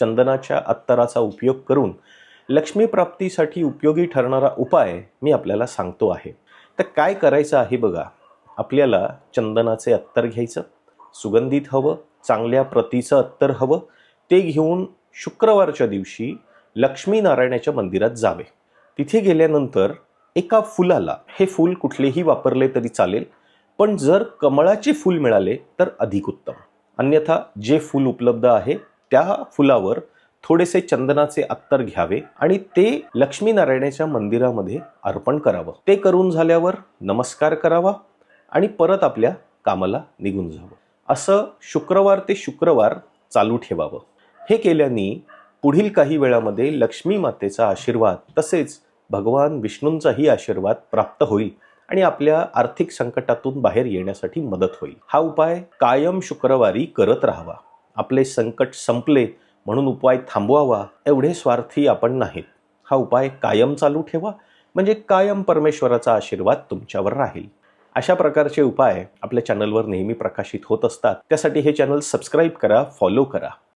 चंदनाच्या अत्तराचा उपयोग करून लक्ष्मी प्राप्तीसाठी उपयोगी ठरणारा उपाय मी आपल्याला सांगतो आहे. तर काय करायचं आहे बघा? आपल्याला चंदनाचे अत्तर घ्यायचं सुगंधित हवं चांगल्या प्रतीचं अत्तर हवं ते घेऊन शुक्रवारच्या दिवशी लक्ष्मीनारायणाच्या मंदिरात जावे. तिथे गेल्यानंतर एका फुलाला हे फूल कुठलेही वापरले तरी चालेल पण जर कमळाचे फूल मिळाले तर अधिक उत्तम. अन्यथा जे फूल उपलब्ध आहे त्या फुलावर थोडेसे चंदनाचे अत्तर घ्यावे आणि ते लक्ष्मीनारायणाच्या मंदिरामध्ये अर्पण करावं. ते करून झाल्यावर नमस्कार करावा आणि परत आपल्या कामाला निघून जावं. असं शुक्रवार ते शुक्रवार चालू ठेवावं. हे केल्याने पुढील काही वेळामध्ये लक्ष्मी मातेचा आशीर्वाद तसेच भगवान विष्णूंचाही आशीर्वाद प्राप्त होईल आणि आपल्या आर्थिक संकटातून बाहेर येण्यासाठी मदत होईल. हा उपाय कायम शुक्रवारी करत राहावा. आपले संकट संपले म्हणून उपाय थांबवावा एवढे स्वार्थी आपण नाहीत. हा उपाय कायम चालू ठेवा म्हणजे कायम परमेश्वराचा आशीर्वाद तुमच्यावर राहील. अशा प्रकारचे उपाय आपल्या चॅनलवर नेहमी प्रकाशित होत असतात. त्यासाठी हे चॅनल सबस्क्राईब करा फॉलो करा.